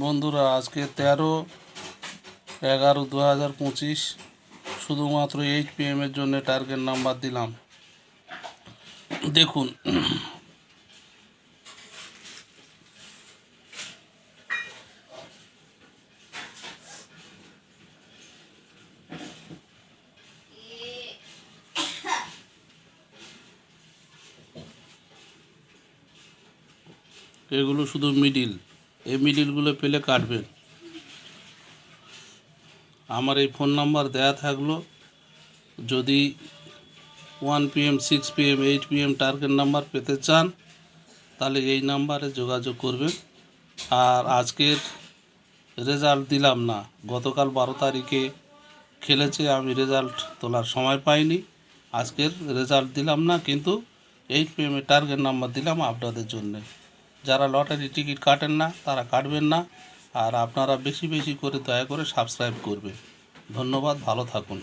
বন্ধুরা, আজকে তেরো এগারো দু হাজার পঁচিশ শুধুমাত্র এইট পি এর জন্য টার্গেট নাম্বার দিলাম। দেখুন, এগুলো শুধু মিডিল এই মিডিলগুলো পেলে কাটবেন। আমার এই ফোন নাম্বার দেয়া থাকল, যদি one PM, six PM, eight PM target number পেতে চান, তাহলে এই নাম্বারে যোগাযোগ করবেন। আর আজকের রেজাল্ট দিলাম না, গতকাল বারো তারিখে খেলেছে, আমি রেজাল্ট তোলার সময় পাইনি। আজকের রেজাল্ট দিলাম না, কিন্তু এইট পিএমের টার্গেট নাম্বার দিলাম আপনাদের জন্যে। যারা লটারি টিকিট কাটেন না, তারা কাটবেন না। আর আপনারা বেশি বেশি করে দয়া করে সাবস্ক্রাইব করবেন। ধন্যবাদ, ভালো থাকুন।